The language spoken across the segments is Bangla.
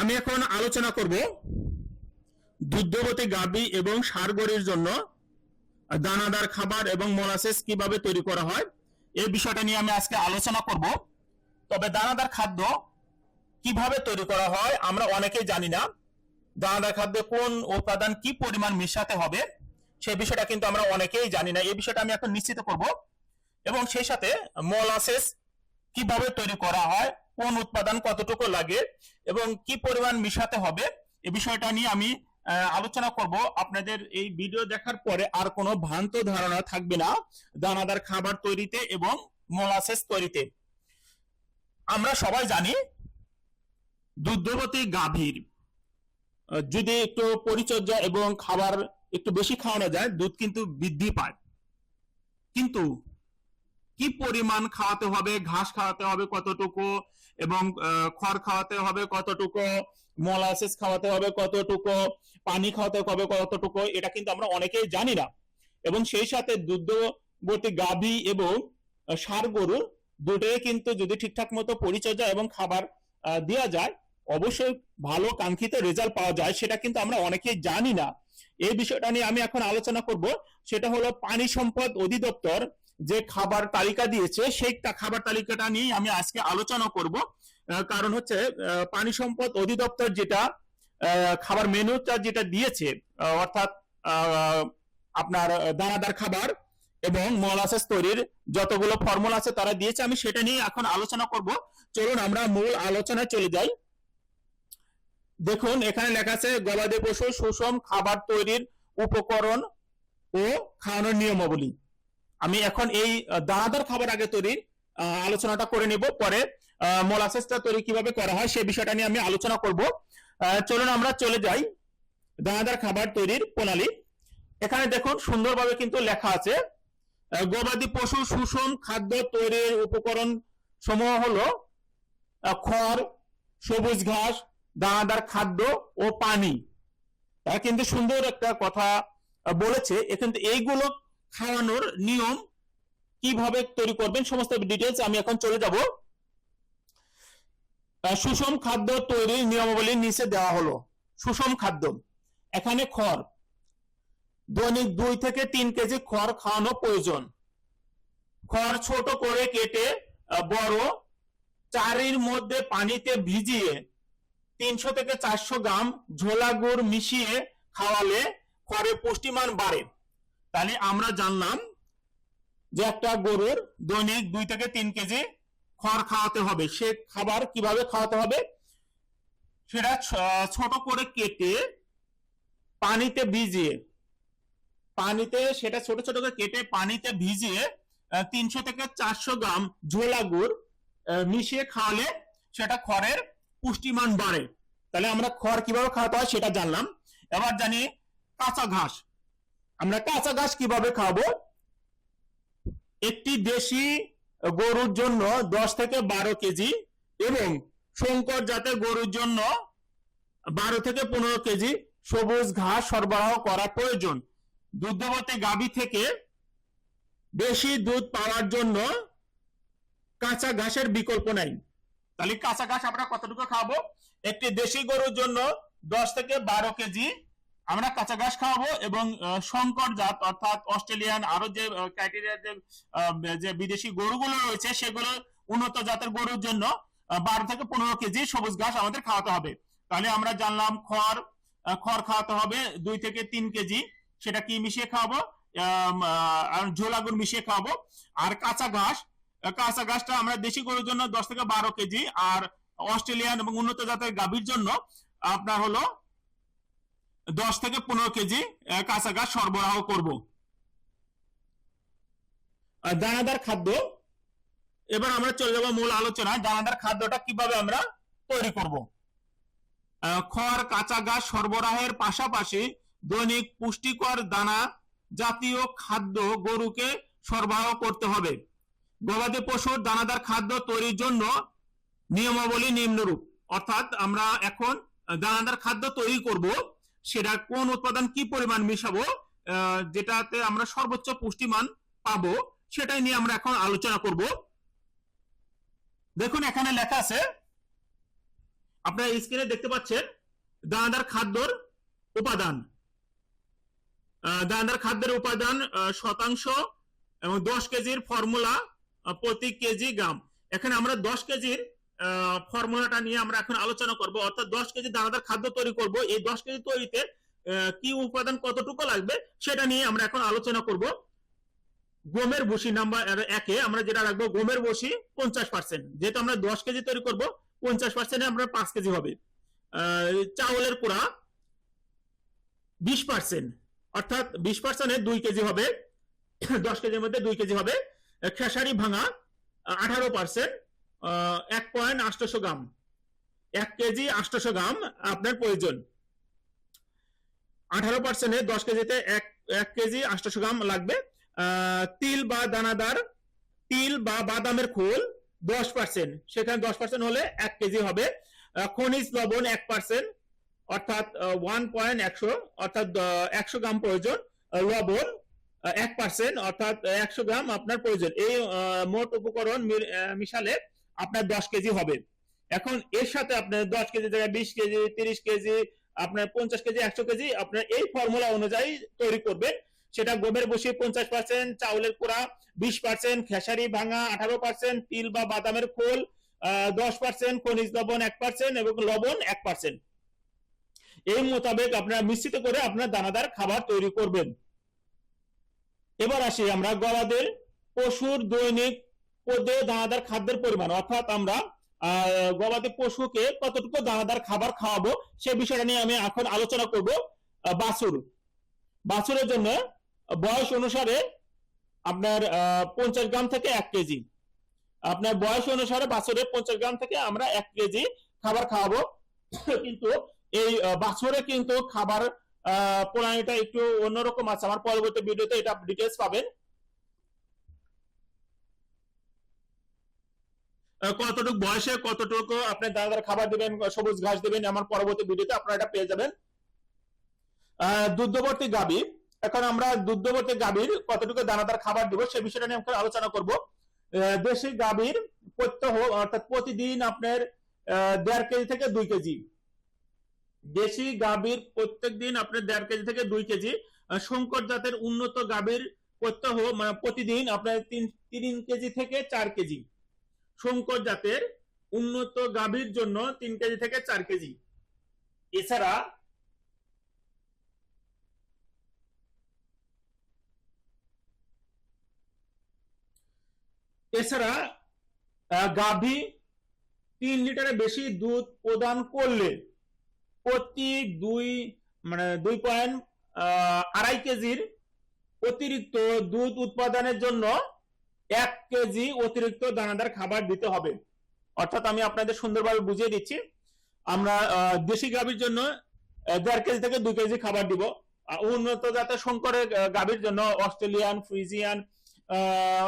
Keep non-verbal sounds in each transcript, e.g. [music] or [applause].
আমি এখন আলোচনা করব দুগ্ধবতী গাভী এবং ষাঁড় গরুর জন্য দানাদার খাবার এবং মোলাসেস কীভাবে তৈরি করা হয়, এই বিষয়টা নিয়ে আমি আজকে আলোচনা করব। তবে দানাদার খাদ্য কীভাবে তৈরি করা হয় আমরা অনেকেই জানি না। দানাদার খাদ্যে কোন উপাদান কি পরিমাণ মেশাতে হবে সেই বিষয়টা কিন্তু আমরা অনেকেই জানি না। এই বিষয়টা আমি এখন নিশ্চিত করব এবং সেই সাথে মোলাসেস কীভাবে তৈরি করা হয়, কোন উৎপাদন কতটুকু লাগে এবং কি পরিমাণ মিশাতে হবে, এ বিষয়টা নিয়ে আমি আলোচনা করব। আপনাদের এই ভিডিও দেখার পরে আর কোনো ভ্রান্ত ধারণা থাকবে না দানাদার খাবার তৈরিতে এবং মোলাসেস তৈরিতে। আমরা সবাই জানি, দুগ্ধবতী গাভীর যদি একটু পরিচর্যা এবং খাবার একটু বেশি খাওয়ানো যায়, দুধ কিন্তু বৃদ্ধি পায়। কিন্তু কি পরিমাণ খাওয়াতে হবে ঘাস খাওয়াতে হবে কতটুকু এবং খড় খাওয়াতে হবে কতটুকু মোলাসেস খাওয়াতে হবে কতটুকু পানি খাওয়াতে হবে কতটুকু এটা কিন্তু আমরা অনেকেই জানি না। এবং সেই সাথে দুগ্ধবতী গাভী এবং আহ, ষাঁড় গরু দুটোই কিন্তু যদি ঠিকঠাক মতো পরিচর্যা এবং খাবার দেওয়া যায় অবশ্যই ভালো কাঙ্ক্ষিত রেজাল্ট পাওয়া যায় সেটা কিন্তু আমরা অনেকেই জানি না। এই বিষয়টা নিয়ে আমি এখন আলোচনা করব সেটা হলো পানি সম্পদ অধিদপ্তর যে খাবার তালিকা দিয়েছে, সেই খাবার তালিকাটা নিয়ে আমি আজকে আলোচনা করব। কারণ হচ্ছে পানি সম্পদ অধিদপ্তর যেটা খাবার মেনুটা যেটা দিয়েছে অর্থাৎ আপনার দানাদার খাবার এবং মলাসেস তৈরির যতগুলো ফর্মুলা আছে তারা দিয়েছে, আমি সেটা নিয়ে এখন আলোচনা করব। চলুন আমরা মূল আলোচনায় চলে যাই। দেখুন, এখানে লেখা আছে, গবাদি পশু সুষম খাবার তৈরির উপকরণ ও খাওয়ানোর নিয়মাবলী। আমি এখন এই দানাদার খাবার আগে তৈরি আহ, আলোচনাটা করে নিব। পরে মোলাসেসটা তৈরি কীভাবে করা হয় সে বিষয়টা নিয়ে আমি আলোচনা করব। চলুন আমরা চলে যাই দানাদার খাবার তৈরির প্রণালী। এখানে দেখুন সুন্দরভাবে কিন্তু লেখা আছে গবাদি পশু সুষম খাদ্য তৈরির উপকরণ সমূহ হলো খড় সবুজ ঘাস দানাদার খাদ্য ও পানি। তারা কিন্তু সুন্দর একটা কথা বলেছে। কিন্তু এইগুলো খাওয়ানোর নিয়ম কীভাবে তৈরি করবেন, সমস্ত ডিটেলস আমি এখন চলে যাব। সুষম খাদ্য তৈরির নিয়মাবলী নিচে দেওয়া হলো। সুষম খাদ্য। এখানে খড়। দৈনিক দুই থেকে তিন কেজি খড় খাওয়ানো প্রয়োজন। খড় ছোট করে কেটে বড় চারির মধ্যে পানিতে ভিজিয়ে তিনশো থেকে চারশো গ্রাম ঝোলা গুড় মিশিয়ে খাওয়ালে খড়ের পুষ্টিমান বাড়ে। তাহলে আমরা জানলাম যে একটা গরুর দৈনিক দুই থেকে তিন কেজি খড় খাওয়াতে হবে। সে খাবার কীভাবে খাওয়াতে হবে? সেটা ছোট করে কেটে পানিতে ভিজিয়ে, পানিতে সেটা ছোট ছোট করে কেটে পানিতে ভিজিয়ে তিনশো থেকে চারশো গ্রাম ঝোলা গুড় মিশিয়ে খাওয়ালে সেটা খড়ের পুষ্টিমান বাড়ে। তাহলে আমরা খড় কীভাবে খাওয়াতে হয় সেটা জানলাম। এবার জানি কাঁচা ঘাস। আমরা কাঁচা ঘাস কীভাবে খাব? একটি দেশি গরুর জন্য দশ থেকে বারো কেজি এবং শঙ্কর জাতের গরুর জন্য বারো থেকে পনেরো কেজি সবুজ ঘাস সরবরাহ করা প্রয়োজন। দুগ্ধবতী গাভী থেকে বেশি দুধ পাওয়ার জন্য কাঁচা ঘাসের বিকল্প নাই। তাহলে কাঁচা ঘাস আমরা কতটুকু খাব? একটি দেশি গরুর জন্য দশ থেকে বারো কেজি আমরা কাঁচা ঘাস খাওয়াবো এবং শঙ্কর জাত, অর্থাৎ অস্ট্রেলিয়ান, আরও যে ক্রাইটেরিয়া যে বিদেশি গরুগুলো রয়েছে, সেগুলো উন্নত জাতের গরুর জন্য বারো থেকে পনেরো কেজি সবুজ ঘাস আমাদের খাওয়াতে হবে। তাহলে আমরা জানলাম খড় খড় খাওয়াতে হবে দুই থেকে তিন কেজি, সেটা কি মিশিয়ে খাওয়াবো? ঝোলা গুড় মিশিয়ে খাওয়াবো। আর কাঁচা ঘাস কাঁচা ঘাসটা আমরা দেশি গরুর জন্য দশ থেকে বারো কেজি, আর অস্ট্রেলিয়ান এবং উন্নত জাতের গাভীর জন্য আপনার হলো দশ থেকে পনেরো কেজি কাঁচা ঘাস সরবরাহ করব। দানাদার খাদ্য, এবার আমরা চলে যাব মূল আলোচনায়, দানাদার খাদ্যটা কীভাবে আমরা তৈরি করব। খড়, কাঁচা ঘাস সরবরাহের পাশাপাশি দৈনিক পুষ্টিকর দানা জাতীয় খাদ্য গরুকে সরবরাহ করতে হবে। গবাদি পশুর দানাদার খাদ্য তৈরির জন্য নিয়মাবলী নিম্নরূপ। অর্থাৎ আমরা এখন দানাদার খাদ্য তৈরি করব। সেটা কোন উৎপাদন কি পরিমাণ মিশাবো যেটাতে আমরা সর্বোচ্চ পুষ্টিমান পাবো, সেটাই নিয়ে আমরা এখন আলোচনা করব। দেখুন, এখানে লেখা আছে, আপনারা স্ক্রিনে দেখতে পাচ্ছেন, দানাদার খাদ্যর উপাদান। দানাদার খাদ্যের উপাদান শতাংশ এবং দশ কেজির ফর্মুলা প্রতি কেজি গ্রাম। এখানে আমরা দশ কেজির ফর্মুলাটা নিয়ে আমরা এখন আলোচনা করব। অর্থাৎ দশ কেজি দানাদার খাদ্য তৈরি করব। এই দশ কেজি তৈরিতে কি উপাদান কতটুকু লাগবে সেটা নিয়ে আমরা এখন আলোচনা করব। গমের বসি নাম্বার একে আমরা যেটা রাখব, গমের বসি পঞ্চাশ পার্সেন্ট যেহেতু আমরা দশ কেজি তৈরি করব, পঞ্চাশ পার্সেন্টে আমরা পাঁচ কেজি হবে। চাউলের কুড়া বিশ পার্সেন্ট অর্থাৎ বিশ পার্সেন্টে দুই কেজি হবে। দশ কেজির মধ্যে দুই কেজি হবে। খেসারি ভাঙা আঠারো পার্সেন্ট এক পয়েন্ট আটশো গ্রাম। এক কেজি আটশো গ্রাম আপনার প্রয়োজন। আঠারো পার্সেন্টে দশ কেজিতে এক এক কেজি গ্রাম লাগবে। তিল বা দানাদার, তিল বা বাদামের খোল দশ পার্সেন্ট সেখানে দশ পার্সেন্ট হলে এক কেজি হবে। খনিজ লবণ এক পার্সেন্ট অর্থাৎ ওয়ান পয়েন্ট একশো, অর্থাৎ একশো গ্রাম প্রয়োজন। লবণ এক পার্সেন্ট অর্থাৎ একশো গ্রাম আপনার প্রয়োজন। এই মোট উপকরণ মিশালে আপনার দশ কেজি হবে। এখন এর সাথে আপনার দশ কেজি জায়গায় বিশ কেজি, তিরিশ কেজি, আপনার পঞ্চাশ কেজি, একশো কেজি, আপনার এই ফর্মুলা অনুযায়ী তৈরি করবেন সেটা গোবের বসিয়ে পঞ্চাশ পার্সেন্ট চাউলের কুড়া বিশ পার্সেন্ট খেসারি ভাঙা আঠারো পার্সেন্ট তিল বা বাদামের খোল দশ পার্সেন্ট খনিজ লবণ এক পার্সেন্ট এবং লবণ এক পার্সেন্ট এই মোতাবেক আপনারা মিশ্রিত করে আপনার দানাদার খাবার তৈরি করবেন। এবার আসি আমরা গবাদের পশুর দৈনিক পদে দানাদার খাদ্যের পরিমাণ। অর্থাৎ আমরা গবাদি পশুকে কতটুকু দানাদার খাবার খাওয়াবো সে বিষয়টা নিয়ে আমি এখন আলোচনা করব বাছুর। বাছুরের জন্য বয়স অনুসারে আপনার পঞ্চাশ গ্রাম থেকে এক কেজি। আপনার বয়স অনুসারে বাছুরের পঞ্চাশ গ্রাম থেকে আমরা এক কেজি খাবার খাওয়াবো। কিন্তু এই বাছুরে কিন্তু খাবার প্রণালীটা একটু অন্যরকম আছে। আমার পরবর্তী ভিডিওতে এটা ডিটেলস পাবেন। কতটুকু বয়সে, কতটুকু আপনি দানাদার খাবার দিবেন, সবুজ ঘাস দিবেন আমার পরবর্তী ভিডিওতে আপনারা এটা পেয়ে যাবেন। দুগ্ধবর্তী গাবি এখন আমরা দুগ্ধবর্তী গাভীর কতটুকু দানাদার খাবার দিব সে বিষয়টা নিয়ে আমরা আলোচনা করব। দেশি গাভীর প্রত্যহ, অর্থাৎ প্রতিদিন আপনার দেড় কেজি থেকে দুই কেজি। দেশি গাভীর প্রত্যেক দিন আপনার দেড় কেজি থেকে দুই কেজি। শঙ্কর জাতের উন্নত গাভীর প্রত্যহ মানে প্রতিদিন আপনার তিন তিন কেজি থেকে চার কেজি। শঙ্কর জাতের উন্নত গাভীর জন্য তিন কেজি থেকে চার কেজি। এছাড়া এছাড়া গাভী তিন লিটারের বেশি দুধ প্রদান করলে প্রতি দুই মানে দুই পয়েন্ট আড়াই কেজির অতিরিক্ত দুধ উৎপাদনের জন্য এক কেজি অতিরিক্ত দানাদার খাবার দিতে হবে। অর্থাৎ আমি আপনাদের সুন্দরভাবে বুঝিয়ে দিচ্ছি। আমরা দেশি গাভীর জন্য দেড় কেজি থেকে দুই কেজি খাবার দিব। উন্নত জাতের শঙ্করের গাভীর জন্য অস্ট্রেলিয়ান, ফ্রিজিয়ান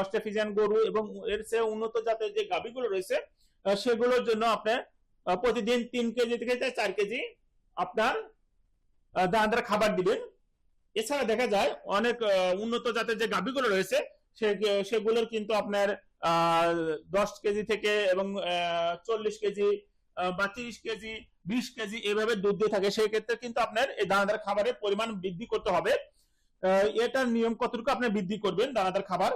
অস্ট্রেফিজিয়ান গরু এবং এর চেয়ে উন্নত জাতের যে গাভীগুলো রয়েছে সেগুলোর জন্য আপনার প্রতিদিন তিন কেজি থেকে চার কেজি আপনার দানাদার খাবার দিবেন। এছাড়া দেখা যায় অনেক উন্নত জাতের যে গাভীগুলো রয়েছে সেগুলোর কিন্তু আপনার দশ কেজি থেকে এবং চল্লিশ কেজি বা তিরিশ কেজি, বিশ কেজি এভাবে দুধ দিয়ে থাকে। সেই ক্ষেত্রে কিন্তু আপনার এই দানাদার খাবারের পরিমাণ বৃদ্ধি করতে হবে। এটার নিয়ম কতটুকু আপনি বৃদ্ধি করবেন দানাদার খাবার?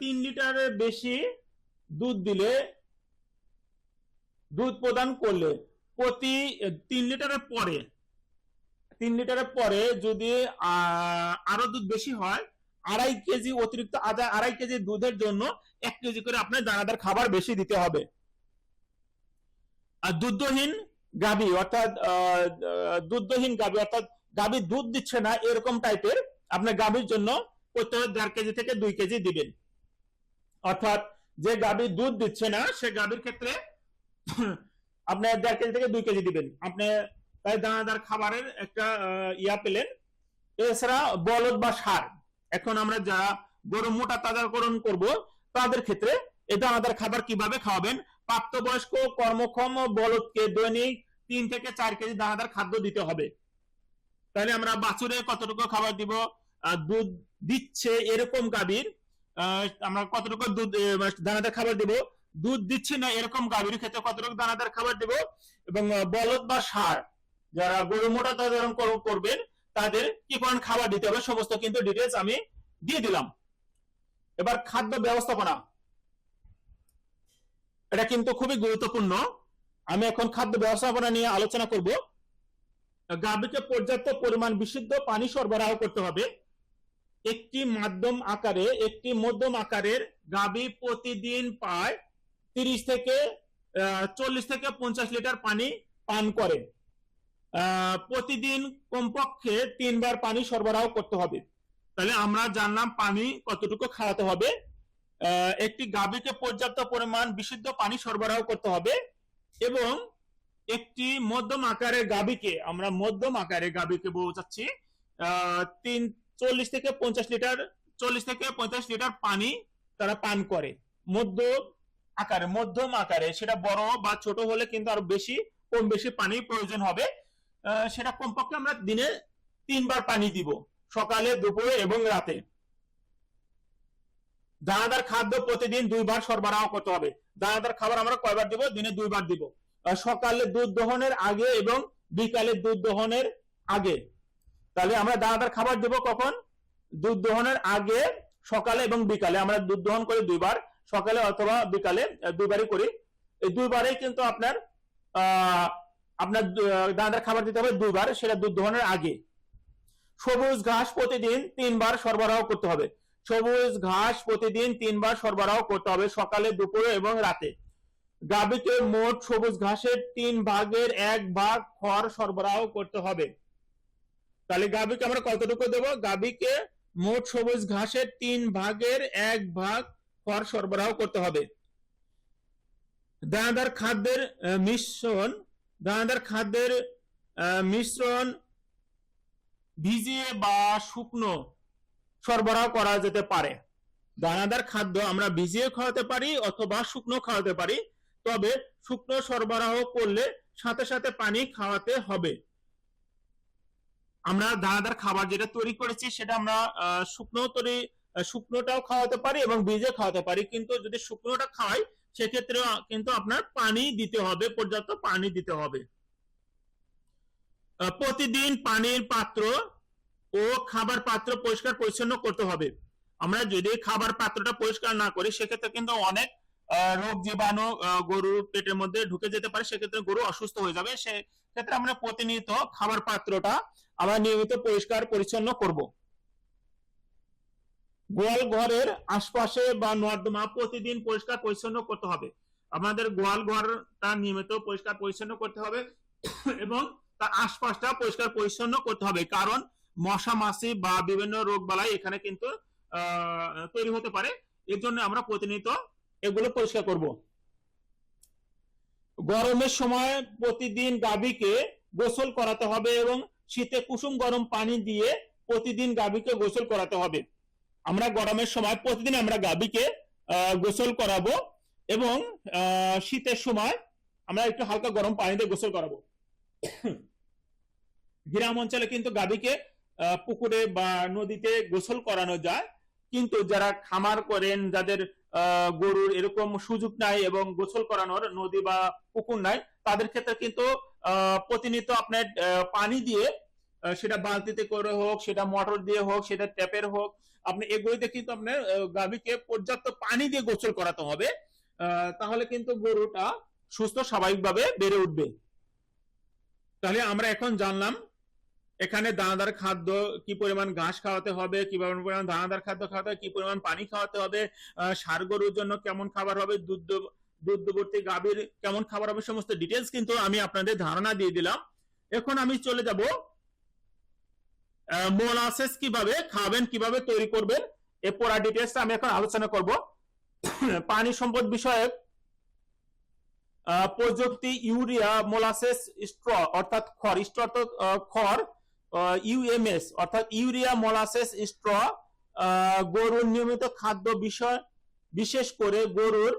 তিন লিটারের বেশি দুধ দিলে, দুধ প্রদান করলে প্রতি, তিন লিটারের পরে, তিন লিটারের পরে যদি আরও দুধ বেশি হয় আড়াই কেজি অতিরিক্ত আধা আড়াই কেজি দুধের জন্য এক কেজি করে আপনার দানাদার খাবার বেশি দিতে হবে। আর দুধহীন গাভী, অর্থাৎ দুধহীন গাভী, অর্থাৎ গাভী দুধ দিচ্ছে না, এরকম টাইপের আপনার গাভীর জন্য দেড় কেজি থেকে দুই কেজি দিবেন। অর্থাৎ যে গাভী দুধ দিচ্ছে না, সে গাভীর ক্ষেত্রে আপনার দেড় কেজি থেকে দুই কেজি দিবেন। আপনি তাই দানাদার খাবারের একটা ইয়া পেলেন। এছাড়া বলদ বা সার। এখন আমরা যারা গরু মোটা তাজাকরণ করব, তাদের ক্ষেত্রে এই দানাদার খাবার কীভাবে খাওয়াবেন? প্রাপ্তবয়স্ক, কর্মক্ষম, বলদকে দৈনিক তিন থেকে চার কেজি দানাদার খাদ্য দিতে হবে। তাহলে আমরা বাছুরে কতটুকু খাবার দিব? দুধ দিচ্ছে এরকম গাভীর আমরা কতটুকু দুধ দানাদার খাবার দিব? দুধ দিচ্ছে না এরকম গাভীর ক্ষেত্রে কতটুকু দানাদার খাবার দেব? এবং বলদ বা সার যারা গরু মোটা তাজারণ করবেন তাদের কি পরিমাণ খাবার দিতে হবে, সমস্ত কিন্তু ডিটেলস আমি দিয়ে দিলাম। এবার খাদ্য ব্যবস্থাপনা। এটা কিন্তু খুবই গুরুত্বপূর্ণ। আমি এখন খাদ্য ব্যবস্থাপনা নিয়ে আলোচনা করব। গাভীকে পর্যাপ্ত পরিমাণ বিশুদ্ধ পানি সরবরাহ করতে হবে। একটি মাধ্যম আকারে, একটি মধ্যম আকারের গাভী প্রতিদিন পায় তিরিশ থেকে চল্লিশ থেকে পঞ্চাশ লিটার পানি পান করে। প্রতিদিন কমপক্ষে তিনবার পানি সরবরাহ করতে হবে। তাহলে আমরা জানলাম পানি কতটুকু খাওয়াতে হবে। একটি গাভীকে পর্যাপ্ত পরিমাণ বিশুদ্ধ পানি সরবরাহ করতে হবে এবং একটি মধ্যম আকারের গাভীকে, আমরা মধ্যম আকারের গাভীকে বোঝাচ্ছি তিন, চল্লিশ থেকে পঞ্চাশ লিটার, চল্লিশ থেকে পঞ্চাশ লিটার পানি তারা পান করে। মধ্য আকারে, মধ্যম আকারে, সেটা বড় বা ছোট হলে কিন্তু আরও বেশি, কম বেশি পানি প্রয়োজন হবে। সেটা কমপক্ষে আমরা দিনে তিনবার পানি দিব সকালে দুপুরে এবং রাতে। দানাদার খাদ্য প্রতিদিন দুইবার সরবরাহ করতে হবে। দানাদার খাবার আমরা কয়বার দিব? দিনে দুইবার দিব। সকালে দুধ দহনের আগে এবং বিকালে দুধ দহনের আগে। তাহলে আমরা দানাদার খাবার দেব কখন? দুধ দহনের আগে সকালে এবং বিকালে। আমরা দুধ দহন করি দুইবার সকালে অথবা বিকালে দুইবারই করি। এই দুইবারেই কিন্তু আপনার আহ, আপনার দানাদার খাবার দিতে হবে দুইবার সেটা দুধ দহনের আগে। সবুজ ঘাস প্রতিদিন তিনবার সরবরাহ করতে হবে। সবুজ ঘাস প্রতিদিন তিনবার সরবরাহ করতে হবে সকালে, দুপুরে এবং রাতে। গাভীকে মোট সবুজ ঘাসের তিন ভাগের এক ভাগ খড় সরবরাহ করতে হবে। তাহলে গাভীকে আমরা কতটুকু দেবো? গাভীকে মোট সবুজ ঘাসের তিন ভাগের এক ভাগ খড় সরবরাহ করতে হবে। দানাদার খাদ্যের মিশ্রণ দানাদার খাদ্যের মিশ্রণ ভিজিয়ে বা শুকনো সরবরাহ করা যেতে পারে। দানাদার খাদ্য আমরা ভিজিয়ে খাওয়াতে পারি অথবা শুকনো খাওয়াতে পারি, তবে শুকনো সরবরাহ করলে সাথে সাথে পানি খাওয়াতে হবে। আমরা দানাদার খাবার যেটা তৈরি করেছি সেটা আমরা শুকনো তৈরি শুকনোটাও খাওয়াতে পারি এবং ভিজে খাওয়াতে পারি। কিন্তু যদি শুকনোটা খাওয়াই সেক্ষেত্রে কিন্তু আপনার পানি দিতে হবে, পর্যাপ্ত পানি দিতে হবে। প্রতিদিন পানির পাত্র ও খাবার পাত্র পরিষ্কার পরিচ্ছন্ন করতে হবে। আমরা যদি খাবার পাত্রটা পরিষ্কার না করি, সেক্ষেত্রে কিন্তু অনেক রোগ জীবাণু গরুর পেটের মধ্যে ঢুকে যেতে পারে। সেক্ষেত্রে গরু অসুস্থ হয়ে যাবে। সেক্ষেত্রে আমরা প্রতিনিয়ত খাবার পাত্রটা আমরা নিয়মিত পরিষ্কার পরিচ্ছন্ন করব। গোয়াল ঘরের আশপাশে বা নর্দমা প্রতিদিন পরিষ্কার পরিচ্ছন্ন করতে হবে। আমাদের গোয়াল ঘরটা নিয়মিত পরিষ্কার পরিচ্ছন্ন করতে হবে এবং তার আশপাশটা পরিষ্কার পরিচ্ছন্ন করতে হবে। কারণ মশা, মাছি বা বিভিন্ন রোগ বালাই এখানে কিন্তু তৈরি হতে পারে। এর জন্য আমরা প্রতিনিয়ত এগুলো পরিষ্কার করব। গরমের সময় প্রতিদিন গাভীকে গোসল করাতে হবে এবং শীতে কুসুম গরম পানি দিয়ে প্রতিদিন গাভীকে গোসল করাতে হবে। আমরা গরমের সময় প্রতিদিন আমরা আহ, গোসল করাবো এবং শীতের সময় আমরা একটু হালকা গরম পানি দিয়ে গোসল করাবো। গ্রাম অঞ্চলে কিন্তু আহ, পুকুরে বা নদীতে গোসল করানো যায়। কিন্তু যারা খামার করেন যাদের গরুর এরকম সুযোগ নাই এবং গোসল করানোর নদী বা পুকুর নাই তাদের ক্ষেত্রে কিন্তু প্রতিনিয়ত আপনার পানি দিয়ে সেটা বালতিতে করে হোক, সেটা মোটর দিয়ে হোক, সেটা ট্যাপের হোক, আপনি এগুলিতে কিন্তু আপনার গাভীকে পর্যাপ্ত পানি দিয়ে গোসল করাতে হবে। তাহলে কিন্তু গরুটা সুস্থ, স্বাভাবিকভাবে বেড়ে উঠবে। তাহলে আমরা এখন জানলাম, এখানে দানাদার খাদ্য, কি পরিমাণ ঘাস খাওয়াতে হবে, কি পরিমাণ দানাদার খাদ্য খাওয়াতে হবে, কি পরিমাণ পানি খাওয়াতে হবে সার গরুর জন্য কেমন খাবার হবে, দুধ দুধবর্তী গাভীর কেমন খাবার হবে, সমস্ত ডিটেলস কিন্তু আমি আপনাদের ধারণা দিয়ে দিলাম। এখন আমি চলে যাব মোলাসেস কীভাবে খাবেন কীভাবে তৈরি করবেন এ পড়া ডিটেলসটা আমি এখন আলোচনা করব। [coughs] পানি সম্পদ বিষয়ক প্রযুক্তি ইউরিয়া মোলাসেস স্ট্র অর্থাৎ খড় স্ট্র অর্থাৎ খড় ইউএমএস অর্থাৎ ইউরিয়া মোলাসেস স্ট্র গরুর নিয়মিত খাদ্য বিষয় বিশেষ করে গরুর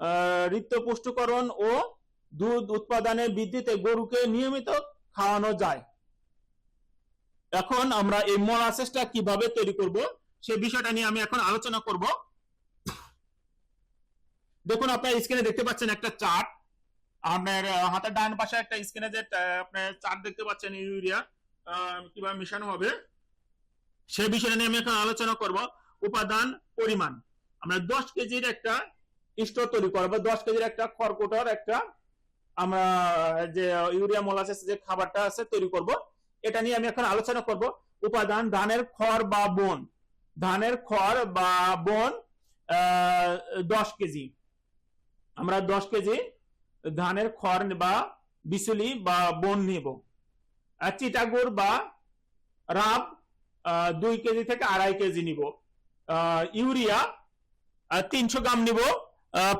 আহ, ঋতুপুষ্টকরণ ও দুধ উৎপাদনের বৃদ্ধিতে গরুকে নিয়মিত খাওয়ানো যায়। এখন আমরা এই মোলাসেসটা কীভাবে তৈরি করব সে বিষয়টা নিয়ে আমি এখন আলোচনা করব। দেখুন, আপনার স্ক্রিনে দেখতে পাচ্ছেন একটা চার্ট আপনার হাতের ডান পাশে একটা স্ক্রিনে যে আপনার চার্ট দেখতে পাচ্ছেন ইউরিয়া কীভাবে মেশানো হবে সেই বিষয় নিয়ে আমি এখন আলোচনা করব। উপাদান পরিমাণ। আমরা দশ কেজির একটা স্টোর তৈরি করব। দশ কেজির একটা খড়কুটোর একটা আমরা যে ইউরিয়া মোলাসেস যে খাবারটা আছে, তৈরি করব। এটা নিয়ে আমি এখন আলোচনা করব। উপাদান ধানের খড় বা বন। ধানের খড় বা বন দশ কেজি। আমরা দশ কেজি ধানের খড় বা বিচুলি বা বন নিব। আর চিটাগুড় বা রাব দুই কেজি থেকে আড়াই কেজি নিব। ইউরিয়া তিনশো গ্রাম নিব।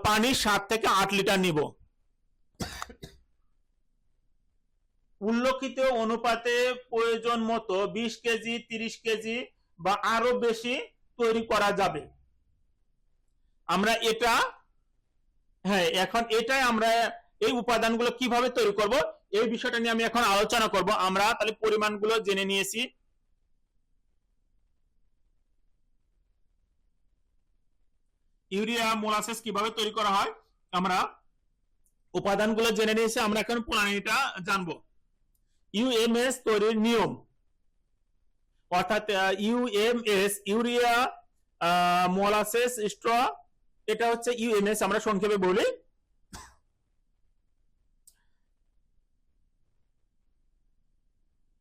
পানি সাত থেকে আট লিটার নিব। উল্লেখিত অনুপাতে প্রয়োজন মতো বিশ কেজি, তিরিশ কেজি বা আরও বেশি তৈরি করা যাবে। আমরা এটা হ্যাঁ এখন এটাই আমরা এই উপাদানগুলো কীভাবে তৈরি করব, এই বিষয়টা নিয়ে আমি এখন আলোচনা করব। আমরা তাহলে পরিমাণগুলো জেনে নিয়েছি। ইউরিয়া, মোলাসেস কীভাবে তৈরি করা হয়, আমরা উপাদানগুলো জেনে নিয়েছি, আমরা এখন প্রণালীটা জানব। ইউএমএস তৈরির নিয়ম। অর্থাৎ ইউএমএস ইউরিয়া মোলাসেস, স্ট্র, এটা হচ্ছে ইউএমএস আমরা সংক্ষেপে বলি।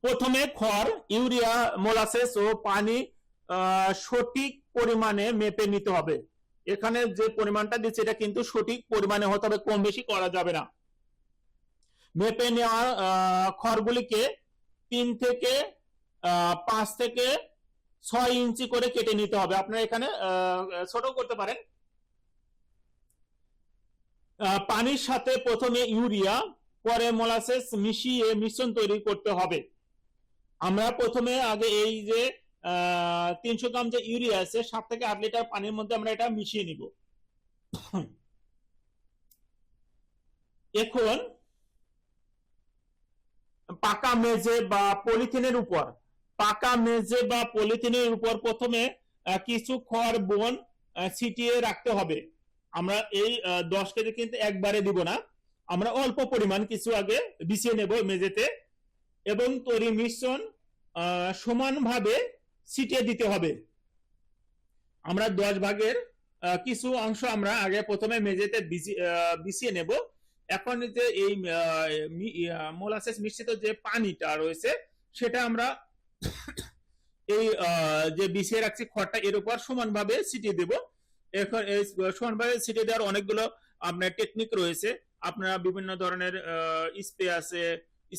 প্রথমে খড়, ইউরিয়া, মোলাসেস ও পানি সঠিক পরিমাণে মেপে নিতে হবে। এখানে যে পরিমাণটা দিচ্ছে, এটা কিন্তু সঠিক পরিমাণে হতে হবে, কম বেশি করা যাবে না। মেপে নেওয়া খড়গুলিকে তিন থেকে পাঁচ থেকে ছয় ইঞ্চি করে কেটে নিতে হবে। আপনারা এখানে ছোট করতে পারেন। পানির সাথে প্রথমে ইউরিয়া, পরে মোলাসেস মিশিয়ে মিশ্রণ তৈরি করতে হবে। আমরা প্রথমে আগে এই যে তিনশো গ্রাম যে ইউরিয়া আছে, সাত থেকে আট লিটার পানির মধ্যে আমরা এটা মিশিয়ে নিব। এখন পাকা মেঝে বা পলিথিনের উপর। পাকা মেঝে বা পলিথিনের উপর প্রথমে কিছু খড় বন ছিটিয়ে রাখতে হবে। আমরা এই দশ কেজি কিন্তু একবারে দিব না। আমরা অল্প পরিমাণ কিছু আগে বিছিয়ে নেব মেঝেতে এবং তৈরি মিশ্রণ সমানভাবে ছিটিয়ে দিতে হবে। আমরা দশ ভাগের কিছু অংশ আমরা আগে প্রথমে আহ, বিছিয়ে নেব। এখন যে এই মোলাসেস মিশ্রিত যে পানিটা রয়েছে, সেটা আমরা এই যে বিছিয়ে রাখছি খড়টা, এর উপর সমানভাবে ছিটিয়ে দেব। এখন এই, সমানভাবে ছিটিয়ে দেওয়ার অনেকগুলো আপনার টেকনিক রয়েছে। আপনারা বিভিন্ন ধরনের স্প্রে আছে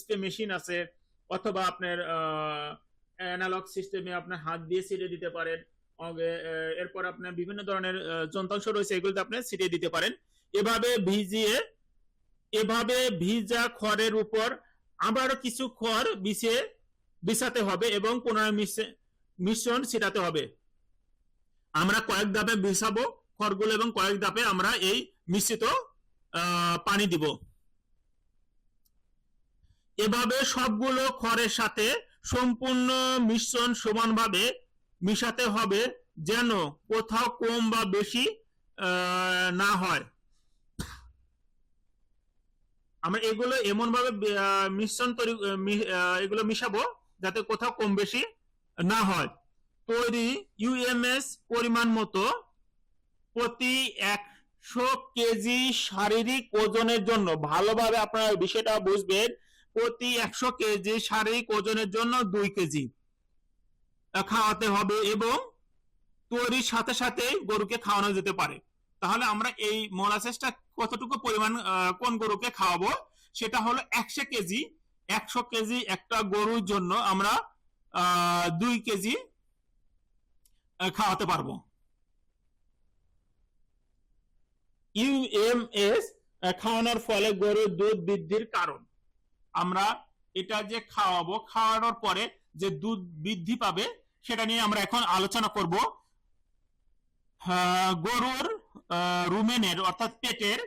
স্প্রে মেশিন আছে, অথবা আপনার অ্যানালগ সিস্টেমে আপনার হাত দিয়ে ছিটিয়ে দিতে পারেন। এরপর আপনার বিভিন্ন ধরনের যন্ত্রাংশ রয়েছে, এগুলোতে আপনি ছিটিয়ে দিতে পারেন। এভাবে ভিজিয়ে এভাবে ভিজা খড়ের উপর আবারও কিছু খড় বিছিয়ে বিছাতে হবে এবং পুনরায় মিশে- মিশ্রণ ছিটাতে হবে। আমরা কয়েক ধাপে বিছাবো খড়গুলো এবং কয়েক ধাপে আমরা এই মিশ্রিত পানি দিব। এভাবে সবগুলো খড়ের সাথে সম্পূর্ণ মিশ্রণ সমানভাবে মিশাতে হবে যেন কোথাও কম বা বেশি না হয়। আমরা এগুলো এমন ভাবে মিশ্রণ তৈরি এগুলো মিশাবো যাতে কোথাও কম বেশি না হয়। তৈরি ইউএমএস পরিমাণ মতো প্রতি একশো কেজি শারীরিক ওজনের জন্য। ভালোভাবে আপনারা বিষয়টা বুঝবেন, প্রতি একশো কেজি শারীরিক ওজনের জন্য দুই কেজি খাওয়াতে হবে এবং তৈরির সাথে সাথে গরুকে খাওয়ানো যেতে পারে। তাহলে আমরা এই মোলাসেসটা কতটুকু পরিমাণ কোন গরুকে খাওয়াবো? সেটা হলো একশো কেজি একশো কেজি একটা গরুর জন্য আমরা দুই কেজি খাওয়াতে পারব। ইউএমএস খাওয়ানোর ফলে গরুর দুধ বৃদ্ধির কারণ। আমরা এটা যে খাওয়াবো, খাওয়ানোর পরে যে দুধ বৃদ্ধি পাবে, সেটা নিয়ে আমরা এখন আলোচনা করব। গরুর রুমেনের, অর্থাৎ পেটের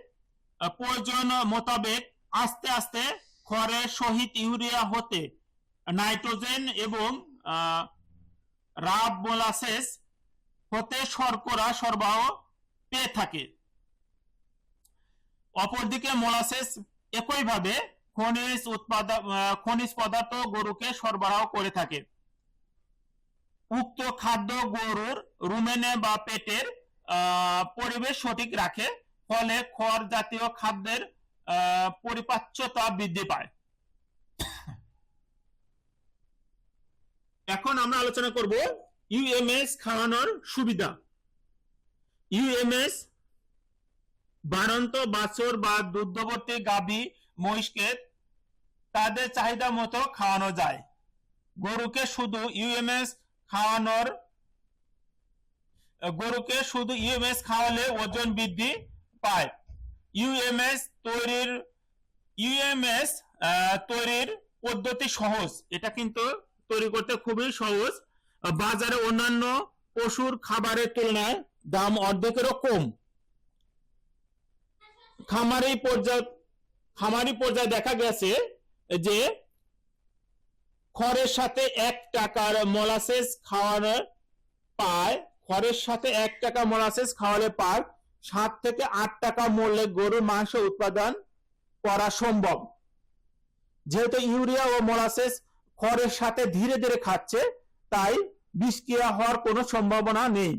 প্রয়োজন মোতাবেক আস্তে আস্তে খড়ের সহিত ইউরিয়া হতে, নাইট্রোজেন এবং রাব হতে শর্করা সরবরাহ পেয়ে থাকে। অপরদিকে মোলাসেস একইভাবে খনিজ উৎপাদন খনিজ পদার্থ গরুকে সরবরাহ করে থাকে। উক্ত খাদ্য গরুর রুমেনে বা পেটের পরিবেশ সঠিক রাখে, ফলে খড় জাতীয় খাদ্যের পরিপাচ্যতা বৃদ্ধি পায়। এখন আমরা আলোচনা করব ইউএমএস খাওয়ানোর সুবিধা। ইউএমএস বাড়ন্ত বাছর বা দুগ্ধবর্তী গাভী, মহিষকে তাদের চাহিদা মতো খাওয়ানো যায়। গরুকে শুধু ইউএমএস খাওয়ানোর গরুকে শুধু ইউএমএস খাওয়ালে ওজন বৃদ্ধি পায়। ইউএমএস তৈরির ইউএমএস তৈরির পদ্ধতি সহজ। এটা কিন্তু তৈরি করতে খুবই সহজ। বাজারে অন্যান্য পশুর খাবারের তুলনায় দাম অর্ধেকেরও কম। খামারি পর্যায়ে খামারি পর্যায়ে দেখা গেছে যে খড়ের সাথে এক টাকার মোলাসেস খাওয়ানো পায় খড়ের সাথে এক টাকা মোলাসেস খাওয়ালে পার সাত থেকে আট টাকা মূল্যে গরুর মাংস উৎপাদন করা সম্ভব। যেহেতু ইউরিয়া ও মোলাসেস খড়ের সাথে ধীরে ধীরে খাচ্ছে, তাই বিষক্রিয়া হওয়ার কোনো সম্ভাবনা নেই।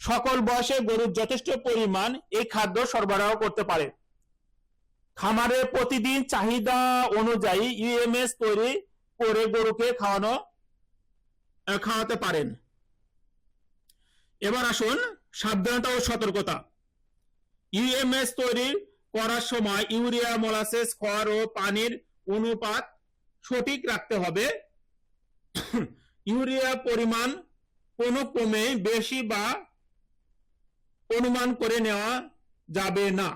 সকল বয়সে গরুর যথেষ্ট পরিমাণ এই খাদ্য সরবরাহ করতে পারে। খামারে প্রতিদিন চাহিদা অনুযায়ী ইউএমএস তৈরি করে গরুকে খাওয়ানো খাওয়াতে পারেন। এবার আসুন সাবধানতা ও সতর্কতা। ইউএমএস তৈরি করার সময় ইউরিয়া মোলাসেস খড় ও পানির অনুপাত সঠিক রাখতে হবে। ইউরিয়া পরিমাণ কোনো ক্রমে বেশি বা অনুমান করে নেওয়া যাবে না।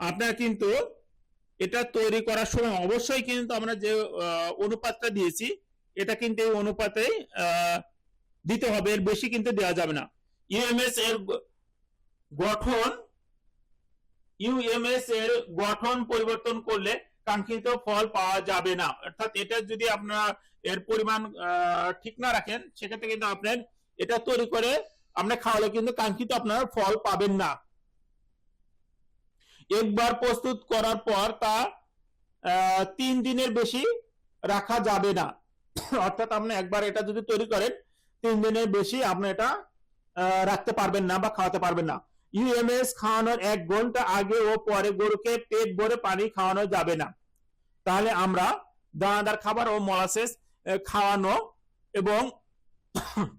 আপনার কিন্তু এটা তৈরি করার সময় অবশ্যই কিন্তু আমরা যে অনুপাতটা দিয়েছি এটা কিন্তু এই অনুপাতেই আহ, দিতে হবে, এর বেশি কিন্তু দেওয়া যাবে না। ইউএমএস এর গঠন ইউএমএস এর গঠন পরিবর্তন করলে কাঙ্ক্ষিত ফল পাওয়া যাবে না। অর্থাৎ এটা যদি আপনার এর পরিমাণ ঠিক না রাখেন, সেক্ষেত্রে কিন্তু আপনার এটা তৈরি করে আপনার খাওয়ালে কিন্তু কাঙ্ক্ষিত আপনার ফল পাবেন না। একবার প্রস্তুত করার পর তা তিন দিনের বেশি রাখা যাবে না। অর্থাৎ আপনি একবার এটা যদি তৈরি করেন তিন দিনের বেশি আপনি এটা রাখতে পারবেন না বা খাওয়াতে পারবেন না। ইউএমএস খাওয়ানোর এক ঘণ্টা আগে ও পরে গরুকে পেট ভরে পানি খাওয়ানো যাবে না। তাহলে আমরা দানাদার খাবার ও মলাসেস খাওয়ানো এবং [coughs]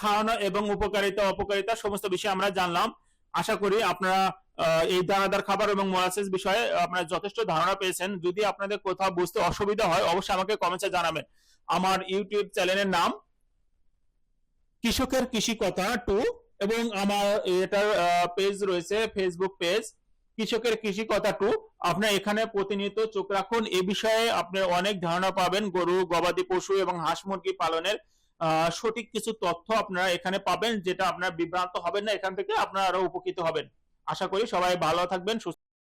খাওয়ানো এবং উপকারিতা, অপকারিতা সমস্ত বিষয় আমরা জানলাম। আশা করি আপনারা এই দানাদার খাবার এবং মোলাসেস বিষয়ে আপনারা যথেষ্ট ধারণা পেয়েছেন। যদি আপনাদের কোথাও বুঝতে অসুবিধা হয়, অবশ্যই আমাকে কমেন্টে জানাবেন। আমার ইউটিউব চ্যানেলের নাম কৃষকের কৃষি কথা টু এবং আমার এটার পেজ রয়েছে ফেসবুক পেজ কৃষকের কৃষি কথা টু। আপনার এখানে প্রতিনিয়ত চোখ রাখুন। এ বিষয়ে আপনি অনেক ধারণা পাবেন। গরু, গবাদি পশু এবং হাঁস মুরগি পালনের সঠিক কিছু তথ্য আপনারা এখানে পাবেন, যেটা আপনার বিভ্রান্ত হবেন না। এখান থেকে আপনারা উপকৃত হবেন। আশা করি সবাই ভালো থাকবেন, সুস্থ